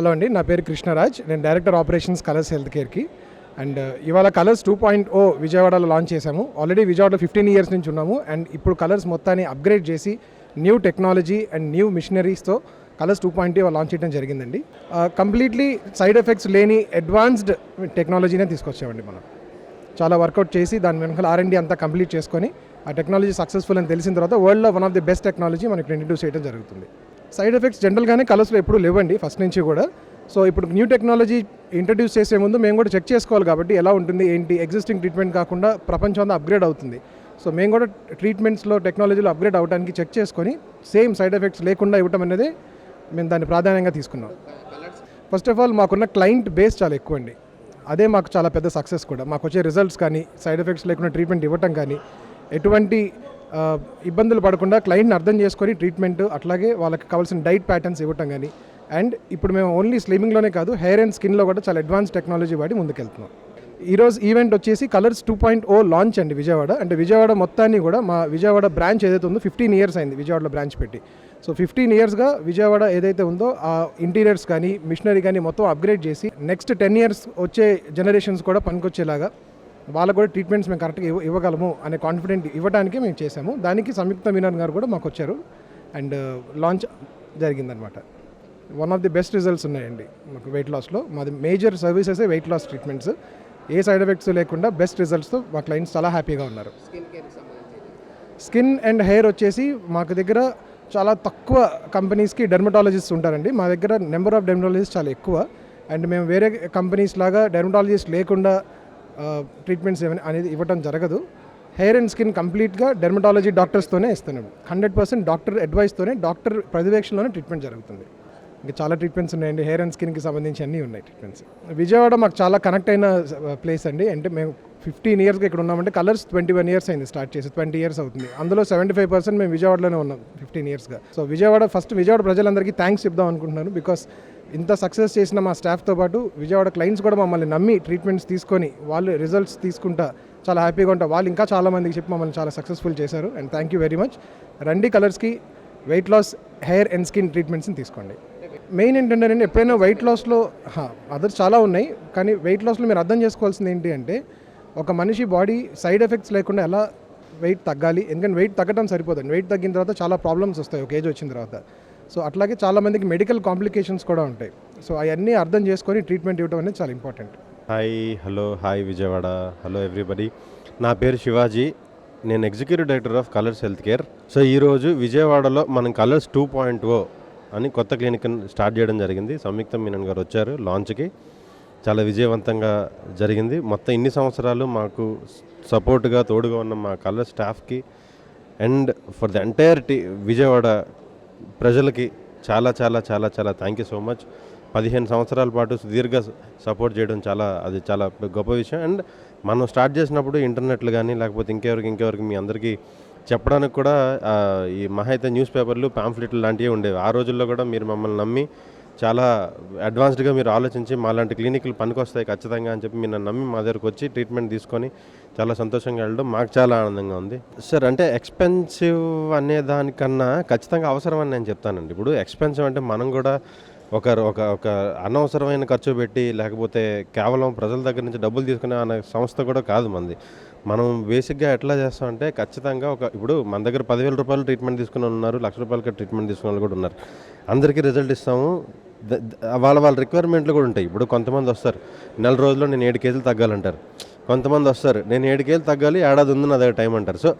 Hello అండి నా పేరు కృష్ణరాజ్. నేను డైరెక్టర్ ఆపరేషన్స్ కలర్స్ హెల్త్ కేర్కి. అండ్ ఇవాళ కలర్స్ టూ పాయింట్ ఓ విజయవాడలో లాంచ్ చేశాము. ఆల్రెడీ విజయవాడలో ఫిఫ్టీన్ ఇయర్స్ నుంచి ఉన్నాము. అండ్ ఇప్పుడు కలర్స్ మొత్తాన్ని అప్గ్రేడ్ చేసి న్యూ టెక్నాలజీ అండ్ న్యూ మిషనరీస్తో కలర్స్ టూ పాయింట్ లాంచ్ చేయడం జరిగిందండి. కంప్లీట్లీ సైడ్ ఎఫెక్ట్స్ లేని అడ్వాన్స్డ్ టెక్నాలజీనే తీసుకొచ్చామండి మనం. చాలా వర్కౌట్ చేసి దాని వెనకాల ఆర్ఎండి అంతా కంప్లీట్ చేసుకొని ఆ టెక్నాలజీ సక్సెస్ఫుల్ అని తెలిసిన తర్వాత వరల్డ్లో one of the best technology మనకి ఇంట్రడ్యూస్ చేయడం జరుగుతుంది. సైడ్ ఎఫెక్ట్స్ జనరల్గానే కలర్స్లో ఎప్పుడూ లేవండి ఫస్ట్ నుంచి కూడా. సో ఇప్పుడు న్యూ టెక్నాలజీ ఇంట్రడ్యూస్ చేసే ముందు మేము కూడా చెక్ చేసుకోవాలి కాబట్టి ఎలా ఉంటుంది ఏంటి ఎగ్జిస్టింగ్ ట్రీట్మెంట్ కాకుండా ప్రపంచం అంతా అప్గ్రేడ్ అవుతుంది. సో మేము కూడా ట్రీట్మెంట్స్లో టెక్నాలజీలో అప్గ్రేడ్ అవడానికి చెక్ చేసుకొని సేమ్ సైడ్ ఎఫెక్ట్స్ లేకుండా ఇవ్వటం అనేది మేము దాన్ని ప్రాధాన్యంగా తీసుకున్నాం. ఫస్ట్ ఆఫ్ ఆల్ మాకున్న క్లయింట్ బేస్ చాలా ఎక్కువ అండి అదే మాకు చాలా పెద్ద సక్సెస్ కూడా. మాకు వచ్చే రిజల్ట్స్ కానీ సైడ్ ఎఫెక్ట్స్ లేకుండా ట్రీట్మెంట్ ఇవ్వటం కానీ ఎటువంటి ఇబ్బందులు పడకుండా క్లయింట్ని అర్థం చేసుకొని ట్రీట్మెంట్ అట్లాగే వాళ్ళకి కావాల్సిన డైట్ ప్యాటర్న్స్ ఇవ్వటం కానీ అండ్ ఇప్పుడు మేము ఓన్లీ స్లిమింగ్లోనే కాదు హెయిర్ అండ్ స్కిన్లో కూడా చాలా అడ్వాన్స్ టెక్నాలజీ వాడి ముందుకెళ్తున్నాం. ఈరోజు ఈవెంట్ వచ్చేసి Kolors two point O launch అండి విజయవాడ. అంటే విజయవాడ మొత్తాన్ని కూడా మా విజయవాడ బ్రాంచ్ ఏదైతే ఉందో ఫిఫ్టీన్ ఇయర్స్ అయింది విజయవాడలో బ్రాంచ్ పెట్టి. సో ఫిఫ్టీన్ ఇయర్స్గా విజయవాడ ఏదైతే ఉందో ఆ ఇంటీరియర్స్ కానీ మిషనరీ కానీ మొత్తం అప్గ్రేడ్ చేసి నెక్స్ట్ టెన్ ఇయర్స్ వచ్చే జనరేషన్స్ కూడా పనికొచ్చేలాగా వాళ్ళకు కూడా ట్రీట్మెంట్స్ మేము కరెక్ట్గా ఇవ్వ ఇవ్వగలము అనే కాన్ఫిడెంట్ ఇవ్వడానికి మేము చేసాము దానికి సంయుక్త మీనన్ గారు కూడా మాకు వచ్చారు. అండ్ లాంచ్ జరిగిందనమాట one of the best results ఉన్నాయండి మాకు వెయిట్ లాస్లో మాది major services weight loss treatments ఏ సైడ్ ఎఫెక్ట్స్ లేకుండా బెస్ట్ రిజల్ట్స్తో మా క్లయింట్స్ చాలా హ్యాపీగా ఉన్నారు. స్కిన్ అండ్ హెయిర్ వచ్చేసి మాకు దగ్గర చాలా తక్కువ కంపెనీస్కి డెర్మటాలజిస్ట్ ఉంటారండి. మా దగ్గర నెంబర్ ఆఫ్ డెర్మటాలజిస్ట్ చాలా ఎక్కువ. అండ్ మేము వేరే కంపెనీస్ లాగా డెర్మటాలజిస్ట్ లేకుండా ట్రీట్మెంట్స్ ఏమైనా అనేది ఇవ్వడం జరగదు. హెయిర్ అండ్ స్కిన్ కంప్లీట్గా డెర్మటాలజీ డాక్టర్స్తోనే ఇస్తున్నాం హండ్రెడ్ పర్సెంట్ డాక్టర్ అడ్వైస్తోనే డాక్టర్ పర్యవేక్షణలోనే ట్రీట్మెంట్ జరుగుతుంది. ఇంకా చాలా ట్రీట్మెంట్స్ ఉన్నాయండి. హెయిర్ అండ్ స్కిన్కి సంబంధించి అన్నీ ఉన్నాయి ట్రీట్మెంట్స్ విజయవాడ మాకు చాలా కనెక్ట్ అయిన ప్లేస్ అండి. అంటే మేము ఫిఫ్టీన్ ఇయర్స్గా ఇక్కడ ఉన్నామంటే కలర్స్ ట్వంటీ వన్ ఇయర్స్ అయింది స్టార్ట్ చేసి ట్వంటీ ఇయర్స్ అవుతుంది. అందులో సెవెంటీ ఫైవ్ పర్సెంట్ మేము విజయవాడలోనే ఉన్నాం ఫిఫ్టీన్ ఇయర్స్గా సో విజయవాడ ఫస్ట్ విజయవాడ ప్రజలందరికీ థ్యాంక్స్ చెప్దాం అనుకుంటున్నాను బికాస్ ఇంత సక్సెస్ చేసిన మా స్టాఫ్తో పాటు విజయవాడ క్లయింట్స్ కూడా మమ్మల్ని నమ్మి ట్రీట్మెంట్స్ తీసుకొని వాళ్ళు రిజల్ట్స్ తీసుకుంటా చాలా హ్యాపీగా ఉంటా. వాళ్ళు ఇంకా చాలా మందికి చెప్పి మమ్మల్ని చాలా సక్సెస్ఫుల్ చేశారు. And thank you very much రండి కలర్స్కి weight loss hair and skin ట్రీట్మెంట్స్ని తీసుకోండి. మెయిన్ ఏంటంటే అండి ఎప్పుడైనా వెయిట్ లాస్లో అదర్స్ చాలా ఉన్నాయి. కానీ వెయిట్ లాస్లో మీరు అర్థం చేసుకోవాల్సింది ఏంటి అంటే ఒక మనిషి బాడీ సైడ్ ఎఫెక్ట్స్ లేకుండా ఎలా వెయిట్ తగ్గాలి? ఎందుకంటే వెయిట్ తగ్గడం సరిపోతుంది వెయిట్ తగ్గిన తర్వాత చాలా ప్రాబ్లమ్స్ వస్తాయి. ఒక ఏజ్ వచ్చిన తర్వాత. సో అట్లాగే చాలామందికి మెడికల్ కాంప్లికేషన్స్ కూడా ఉంటాయి. సో అవన్నీ అర్థం చేసుకొని ట్రీట్మెంట్ ఇవ్వడం అనేది చాలా important hi hello hi Vijayawada. Hello everybody నా పేరు శివాజీ. నేను executive director of Kolors health care so ఈరోజు విజయవాడలో మనం కలర్స్ టూ పాయింట్ ఓ అని కొత్త క్లినిక్ స్టార్ట్ చేయడం జరిగింది. సంయుక్త మీనన్ గారు వచ్చారు లాంచ్కి చాలా విజయవంతంగా జరిగింది. మొత్తం ఇన్ని సంవత్సరాలు మాకు సపోర్ట్గా తోడుగా ఉన్న మా కలర్ స్టాఫ్కి అండ్ ఫర్ ద ఎంటైర్ టీ విజయవాడ ప్రజలకి చాలా చాలా చాలా చాలా థ్యాంక్ యూ సో మచ్ పదిహేను సంవత్సరాల పాటు సుదీర్ఘ సపోర్ట్ చేయడం చాలా అది చాలా గొప్ప విషయం. అండ్ మనం స్టార్ట్ చేసినప్పుడు ఇంటర్నెట్లు కానీ లేకపోతే ఇంకెవరికి ఇంకెవరికి మీ అందరికీ చెప్పడానికి కూడా ఈ మహా అయితే న్యూస్ పేపర్లు పాంఫ్లెట్లు లాంటివి ఉండేవి. ఆ రోజుల్లో కూడా మీరు మమ్మల్ని నమ్మి చాలా అడ్వాన్స్డ్గా మీరు ఆలోచించి మాలాంటి క్లినిక్లు పనికొస్తాయి ఖచ్చితంగా అని చెప్పి మీరు నమ్మి మా దగ్గరకు వచ్చి ట్రీట్మెంట్ తీసుకొని చాలా సంతోషంగా వెళ్ళడం మాకు చాలా ఆనందంగా ఉంది. సార్ అంటే ఎక్స్పెన్సివ్ అనే దానికన్నా ఖచ్చితంగా అవసరం అని నేను చెప్తానండి. ఇప్పుడు ఎక్స్పెన్సివ్ అంటే మనం కూడా ఒక ఒక ఒక అనవసరమైన ఖర్చు పెట్టి లేకపోతే కేవలం ప్రజల దగ్గర నుంచి డబ్బులు తీసుకునే అనే సంస్థ కూడా కాదు మంది. మనం బేసిక్గా ఎట్లా చేస్తామంటే ఖచ్చితంగా ఒక ఇప్పుడు మన దగ్గర పదివేల రూపాయలు ట్రీట్మెంట్ తీసుకుని ఉన్నారు లక్ష రూపాయలకి ట్రీట్మెంట్ తీసుకున్న వాళ్ళు కూడా ఉన్నారు. అందరికీ రిజల్ట్ ఇస్తాము. వాళ్ళ వాళ్ళ రిక్వైర్మెంట్లు కూడా ఉంటాయి. ఇప్పుడు కొంతమంది వస్తారు నెల రోజుల్లో నేను ఏడు కేజీలు తగ్గాలంటారు. కొంతమంది వస్తారు నేను ఏడు కేజీలు తగ్గాలి ఏడాది ఉంది నా దగ్గర టైం అంటారు. సో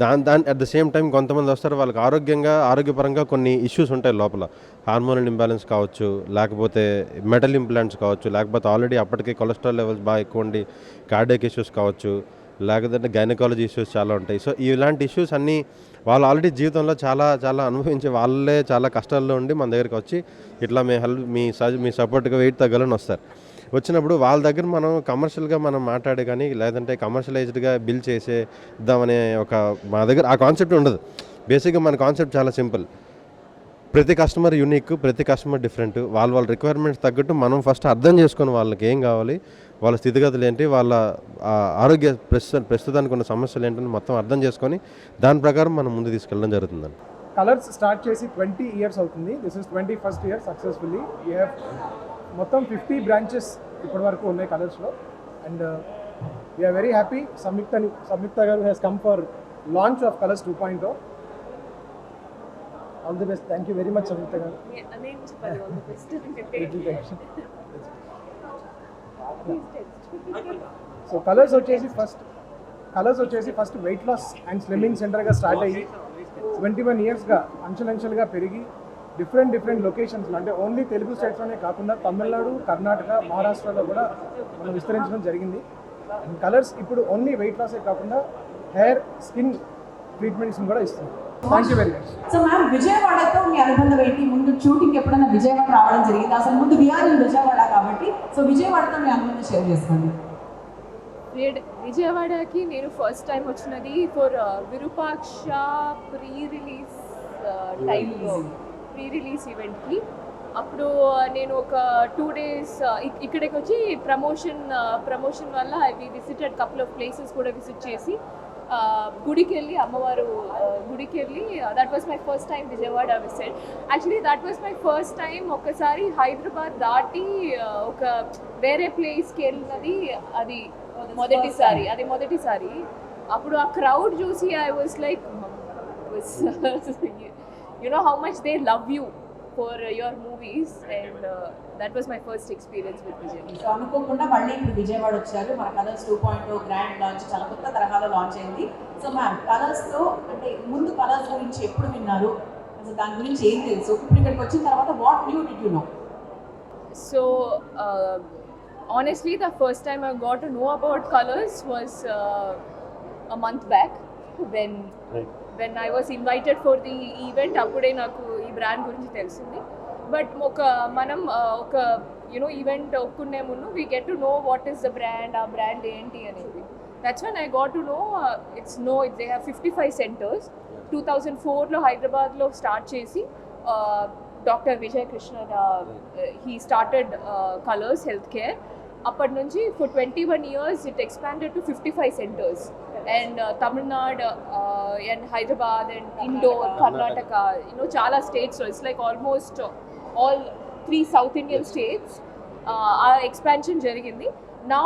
దాని దాని అట్ ద సేమ్ టైం కొంతమంది వస్తారు వాళ్ళకి ఆరోగ్యంగా ఆరోగ్యపరంగా కొన్ని ఇష్యూస్ ఉంటాయి లోపల. హార్మోనల్ ఇంబ్యాలెన్స్ కావచ్చు లేకపోతే మెటల్ ఇంప్లాంట్స్ కావచ్చు లేకపోతే ఆల్రెడీ అప్పటికే కొలెస్ట్రాల్ లెవెల్స్ బాగా ఎక్కువ ఉండి కార్డియక్ ఇష్యూస్ కావచ్చు. లేకపోతే గైనకాలజీ ఇష్యూస్ చాలా ఉంటాయి. సో ఇలాంటి ఇష్యూస్ అన్నీ వాళ్ళు ఆల్రెడీ జీవితంలో చాలా చాలా అనుభవించి వాళ్ళే చాలా కష్టాల్లో ఉండి మన దగ్గరికి వచ్చి ఇట్లా మీ హెల్ప్ మీ సజ్ మీ సపోర్ట్గా వెయిట్ తగ్గాలని వస్తారు. వచ్చినప్పుడు వాళ్ళ దగ్గర మనం కమర్షియల్గా మనం మాట్లాడే కానీ లేదంటే కమర్షియలైజ్డ్గా బిల్ చేసేద్దామనే ఒక మా దగ్గర ఆ కాన్సెప్ట్ ఉండదు. బేసిక్గా మన కాన్సెప్ట్ చాలా సింపుల్ ప్రతి కస్టమర్ యూనిక్ ప్రతి కస్టమర్ డిఫరెంట్ వాళ్ళ వాళ్ళ రిక్వైర్మెంట్స్ తగ్గట్టు మనం ఫస్ట్ అర్థం చేసుకొని వాళ్ళకి ఏం కావాలి వాళ్ళ స్థితిగతులు ఏంటి వాళ్ళ ఆ, ఆరోగ్య ప్రస్తుత ప్రస్తుతానికి ఉన్న సమస్యలు ఏంటని మొత్తం అర్థం చేసుకొని దాని ప్రకారం మనం ముందు తీసుకెళ్ళడం జరుగుతుందండి. కలర్స్ స్టార్ట్ చేసి ట్వంటీ ఇయర్స్ అవుతుంది. This is twenty first year successfully మొత్తం ఫిఫ్టీ బ్రాంచెస్ ఇప్పటి వరకు ఉన్నాయి కలర్స్లో and we're very happy Samyuktha Samyuktha garu has come for launch of Colours two point all the best thank you very much Samyuktha garu నేను చెప్పాలి all the best. Little tension. So Colours వచ్చేసి first colours వచ్చేసి first weight loss and slimming సెంటర్గా start అయ్యి twenty one ఇయర్స్గా అంచెలంచెలుగా పెరిగి different different లొకేషన్స్లో అంటే only Telugu స్టేట్స్లోనే కాకుండా తమిళనాడు కర్ణాటక మహారాష్ట్రలో కూడా మనం విస్తరించడం జరిగింది. అండ్ కలర్స్ ఇప్పుడు ఓన్లీ వెయిట్ లాసే కాకుండా హెయిర్ స్కిన్ ట్రీట్మెంట్స్ని కూడా ఇస్తుంది. సో మ్యామ్ విజయవాడతో మీ అనుబంధం ఏంటి? ముందు షూటింగ్ ఎప్పుడైనా విజయవాడ రావడం జరిగింది? అసలు ముందు విఆర్ విజయవాడ కాబట్టి. సో విజయవాడతో మీ అనుబంధం షేర్ చేసుకోండి. విజయ- విజయవాడకి నేను ఫస్ట్ టైం వచ్చినది ఫర్ విరూపాక్ష ప్రీ రిలీజ్ టైంలో ప్రీ రిలీజ్ ఈవెంట్కి అప్పుడు uh, నేను ఒక టూ డేస్ ఇక్కడికి వచ్చి ప్రమోషన్ ప్రమోషన్ వల్ల we visited couple of places కూడా విజిట్ చేసి uh, గుడికి వెళ్ళి అమ్మవారు గుడికి వెళ్ళి that was my first time Vijayawada visit actually that was my first time ఒకసారి హైదరాబాద్ దాటి ఒక వేరే ప్లేస్కి వెళ్ళినది అది మొదటిసారి అది మొదటిసారి. అప్పుడు ఆ క్రౌడ్ చూసి I was like you know how much they love you for your movies and that was my first experience with Vijay so అనుకోకుండా మళ్ళీ ఇప్పుడు విజయవాడ వచ్చారు. మన Kolors two point grand launch చాలా కొత్త తరహాలో లాంచ్ అయింది. సో మ్యామ్ కలర్స్తో అంటే ముందు కలర్స్ గురించి ఎప్పుడు విన్నారు? అసలు దాని గురించి ఏం తెలుసు? ఇప్పుడు ఇక్కడికి వచ్చిన తర్వాత what new did you know So, uh, honestly, the first time I got to know about colors was uh, a month back when when I was invited for the event. అప్పుడే నాకు బ్రాండ్ గురించి తెలిసింది. But ఒక మనం ఒక you know event ఒక్కునే ముందు we get to know what is the brand ఆ బ్రాండ్ ఏంటి అనేది. That's one I got to know it's know it they have fifty five centres two thousand ఫోర్లో హైదరాబాద్లో స్టార్ట్ చేసి doctor Vijaya Krishna he started Kolors health care అప్పటి నుంచి for twenty one years it expanded to fifty five centres and Tamil Nadu and Hyderabad and Indore Karnataka you know చాలా స్టేట్స్లో it's like almost all three South Indian states ఆ expansion జరిగింది. నా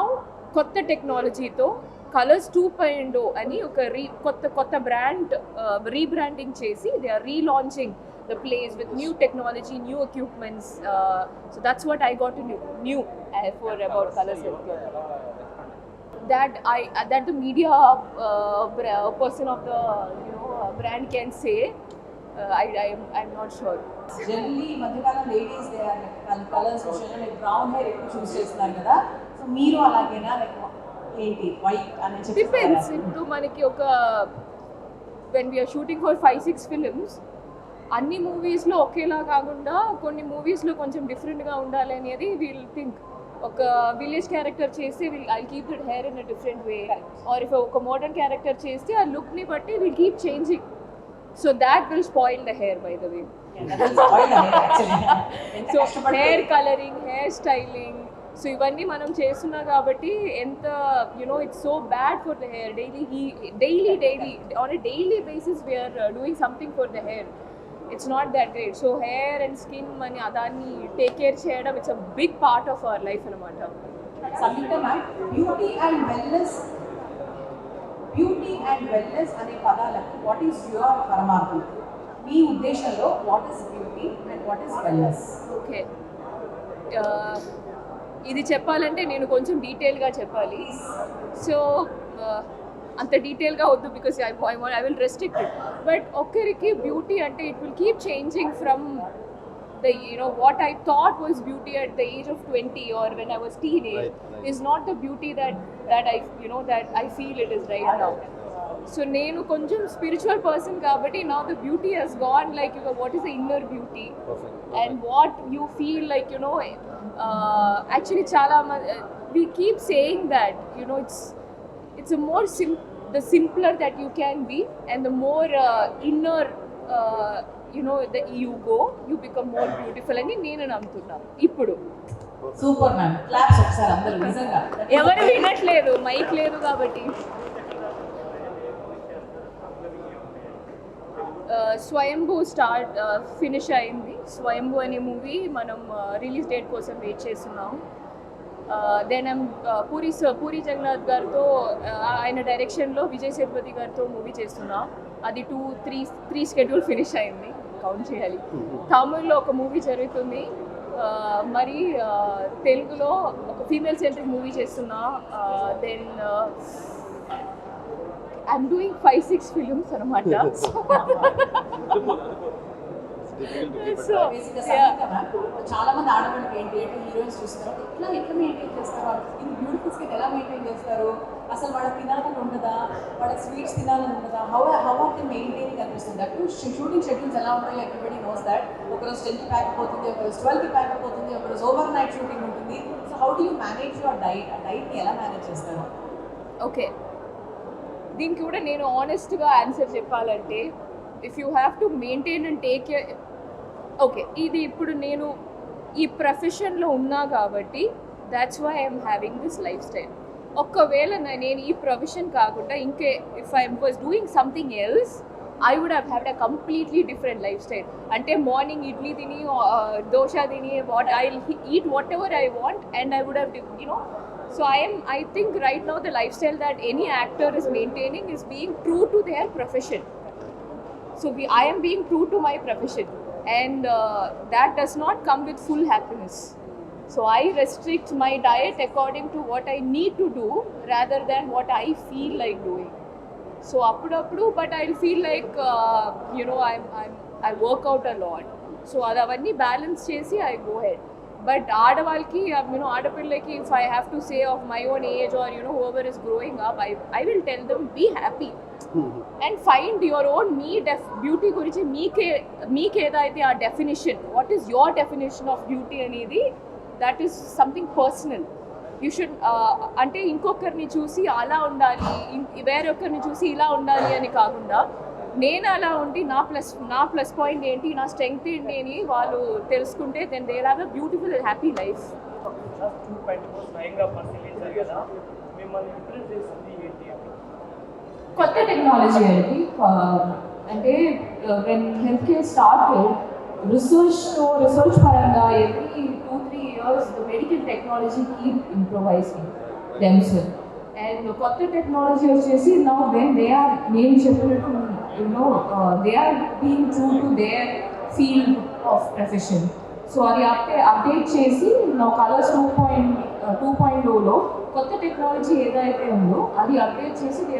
కొత్త టెక్నాలజీతో colours two point అని ఒక రీ కొత్త కొత్త బ్రాండ్ రీబ్రాండింగ్ చేసి they are relaunching the place with new technology new equipments so that's what I got new new for about Kolors that I uh, that the media uh, bra- person of the you know uh, brand can say uh, I I am I'm not sure. Generally మధ్యకాలం ladies they are colours విషయంలో like brown hair ఎక్కువ choose చేస్తున్నారు కదా. So మీరు అలాగేనా? Like ఏంటి? White అని చెప్పి depends ఇప్పుడు మనకి ఒక when we're shooting for five six films అన్ని మూవీస్లో ఒకేలా కాకుండా కొన్ని మూవీస్లో కొంచెం డిఫరెంట్గా ఉండాలి అనేది వీల్ థింక్ ఒక విలేజ్ క్యారెక్టర్ చేస్తే will I keep that hair in a different way or if ఒక మోడర్న్ క్యారెక్టర్ చేస్తే ఆ లుక్ని బట్టి will keep changing so that will spoil the hair by the way so hair colouring hair styling so ఇవన్నీ మనం చేస్తున్నాం కాబట్టి ఎంత you know it's so bad for the hair daily he daily daily on a daily basis we're doing something for the hair it's not that great so hair and skin అని దాన్ని take care చేయడం it's a big part of our life అనమాట Samyuktha ma'am beauty and wellness beauty and wellness అనే పదాలకు what is your పరమార్థం? మీ ఉద్దేశంలో what is beauty and what is wellness okay ఇది చెప్పాలంటే నేను కొంచెం డీటెయిల్గా చెప్పాలి. సో అంత డీటెయిల్గా వద్దు because I I will restrict it but ఒక్కరికి బ్యూటీ అంటే it will keep changing from the you know what I thought was beauty at the age of 20 or when I was teenage Right, right. is not the beauty that that I you know that I feel it is right now. So నేను కొంచెం spiritual person కాబట్టి నా the beauty has gone like you what is the inner beauty and what you feel like you know actually uh, చాలా we keep saying that you know it's it's a more sim the simpler that you can be and the more inner you know the you go you become more beautiful అని నేను నమ్ముతున్నాను ఇప్పుడు. Super ma'am claps ఒకసారి అందరూ నిజంగా. ఎవరు వినట్లేదు mic లేదు కాబట్టి. స్వయంభూ స్టార్ట్ ఫినిష్ అయింది. స్వయంభూ అనే మూవీ మనం రిలీజ్ డేట్ కోసం వెయిట్ చేస్తున్నాం. దెన్ ఐమ్ పూరి పూరి జగన్నాథ్ గారితో ఆయన డైరెక్షన్లో విజయ్ సేతుపతి గారితో మూవీ చేస్తున్నాం. అది two three three schedule finish అయింది కౌంట్ చేయాలి. తమిళ్ళో ఒక మూవీ జరుగుతుంది. మరి తెలుగులో ఒక ఫీమేల్ సెంట్రిక్ మూవీ చేస్తున్నా. Then I'm doing five six films అనమాట. సో చాలా మంది ఆడవాళ్ళకి ఏంటి అంటే హీరోయిన్స్ చూస్తారు. ఎట్లా ఎట్లా మెయింటైన్ చేస్తారు? ఇది బ్యూటిఫుల్ స్కిన్ ఎలా మెయింటైన్ చేస్తారు? అసలు వాళ్ళకి తినాలని ఉండదా? వాళ్ళకి స్వీట్స్ తినాలని ఉండదా? How how are the maintaining అనిపిస్తుంది అటు షూటింగ్ షెడ్యూల్స్ ఎలా ఉంటాయో ఎవ్రీబడి నోస్ దాట్ ఒకరోజు టెన్కి ప్యాక్ అయిపోతుంది ఒకరోజు ట్వెల్వ్కి ప్యాక్ అయిపోతుంది ఒకరోజు ఓవర్ నైట్ షూటింగ్ ఉంటుంది. So how do you manage your diet ఆ డైట్ని ఎలా మేనేజ్ చేస్తారు? ఓకే దీనికి కూడా నేను ఆనెస్ట్గా ఆన్సర్ చెప్పాలంటే if you have to maintain and take okay ఇది ఇప్పుడు నేను ఈ ప్రొఫెషన్లో ఉన్నా కాబట్టి that's why I'm having this lifestyle ఒక్కవేళ నేను ఈ ప్రొఫెషన్ కాకుండా ఇంకే if I was doing something else I would have had a completely different lifestyle అంటే మార్నింగ్ ఇడ్లీ తిని దోశ తిని what I eat whatever I want and I would have you know so I'm I think right now the lifestyle that any actor is maintaining is being true to their profession so I'm being true to my profession and uh, that does not come with full happiness. So I restrict my diet according to what I need to do rather than what I feel like doing. So అప్పుడప్పుడు but I feel like you know I'm I'm I work out a lot so అది అవన్నీ balance చేసి I go head but ఆడవాళ్ళకి you know ఆడపిల్లకి if I have to say of my own age or you know over is growing up I I will tell them be happy And find your own me deaf beauty గురించి మీకే మీకేదైతే ఆ definition what is your definition of beauty అనేది that is something personal you should అంటే ఇంకొకరిని చూసి అలా ఉండాలి వేరొకరిని చూసి ఇలా ఉండాలి అని కాకుండా నేను అలా ఉండి నా ప్లస్ నా ప్లస్ పాయింట్ ఏంటి నా స్ట్రెంగ్త్ ఏంటి అని వాళ్ళు తెలుసుకుంటే then they have a beautiful happy life మిమ్మల్ని ఇంప్రెస్ చేసింది ఏంటి అని కొత్త టెక్నాలజీ అండి. అంటే వెన్ హెల్త్ కేర్ స్టార్టెడ్ రీసెర్చ్తో రీసెర్చ్ పరంగా every two three years the medical technology keep improvising themselves and కొత్త టెక్నాలజీ వచ్చేసి నా వెన్ దే ఆర్ నేను చెప్పినట్టు you know they are being true to their field of profession so అది అప్డే update చేసి నా Kolors two point two point టూలో కొత్త టెక్నాలజీ ఏదైతే ఉందో అది అప్డేట్ చేసి they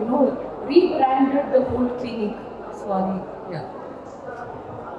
you know rebranded the whole clinic so అది.